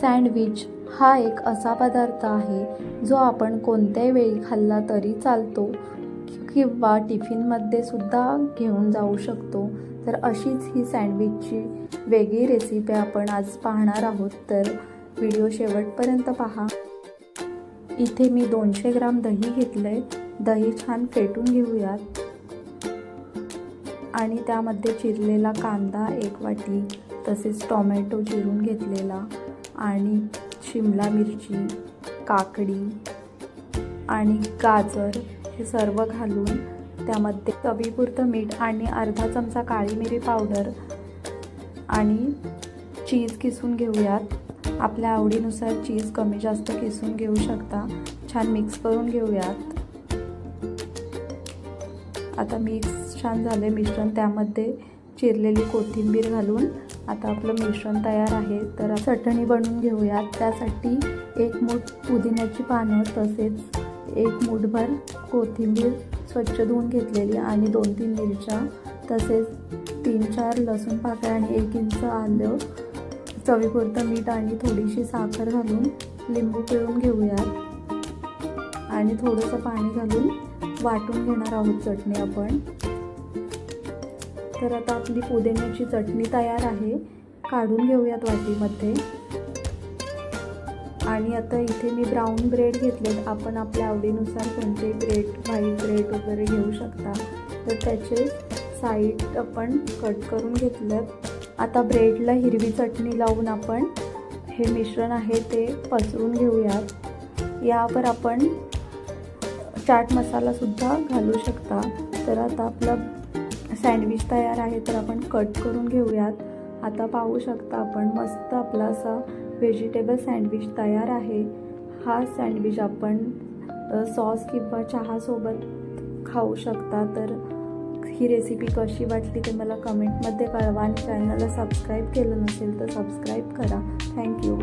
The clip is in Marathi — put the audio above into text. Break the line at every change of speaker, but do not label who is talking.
सँडविच हा एक असा पदार्थ आहे जो आपण कोणत्याही वेळी खाल्ला तरी चालतो किंवा टिफिनमध्ये सुद्धा घेऊन जाऊ शकतो. तर अशीच ही सँडविचची वेगळी रेसिपी आपण आज पाहणार आहोत. तर व्हिडिओ शेवटपर्यंत पहा. इथे मी दोनशे ग्राम दही घेतलं आहे दही छान फेटून घेऊयात. आणि त्यामध्ये चिरलेला कांदा एक वाटी तसेच टॉमॅटो चिरून घेतलेला. आणि शिमला मिरची काकडी आणि गाजर हे सर्व घालून त्यामध्ये चवीपुरतं मीठ आणि अर्धा चमचा काळी मिरी पावडर आणि चीज किसून घेऊयात. आपल्या आवडीनुसार चीज कमी जास्त किसून घेऊ शकता. छान मिक्स करून घेऊयात. आता मिक्स छान झाले मिश्रण. त्यामध्ये चिरलेली कोथिंबीर घालून आता आपलं मिश्रण तयार आहे तर चटणी बनवून घेऊयात. त्यासाठी एक मूठ पुदिन्याची पानं तसेच एक मूठभर कोथिंबीर स्वच्छ धुवून घेतलेली आणि दोन तीन मिरच्या तसेच तीन चार लसूण पाकळ्या आणि एक इंच आलं चवीपुरतं मीठ आणि थोडीशी साखर घालून लिंबू पिळून घेऊयात. आणि थोडंसं पाणी घालून वाटून घेणार आहोत चटणी आपण. तर आता आपली पुदिन्याची चटणी तयार आहे. काढून घेऊयात वाटीमध्ये. आणि आता इथे मी ब्राऊन ब्रेड घेतलेत. आपण आपल्या आवडीनुसार कोणते ब्रेड व्हाईट ब्रेड वगैरे घेऊ शकता. तर त्याचे साईड आपण कट करून घेतलेत. आता ब्रेडला हिरवी चटणी लावून आपण हे मिश्रण आहे ते पसरून घेऊयात. यावर आपण चाट मसालासुद्धा घालू शकता. तर आता आपलं सँडविच तयार आहे तर आपण कट करून घेऊयात. आता पाहू शकता आपण मस्त आपला असा व्हेजिटेबल सँडविच तयार आहे. हा सँडविच आपण सॉस किंवा चहासोबत खाऊ शकता. तर ही रेसिपी कशी वाटली ते मला कमेंटमध्ये कळवा आणि चॅनलला सबस्क्राईब केलं नसेल तर सबस्क्राईब करा. थँक्यू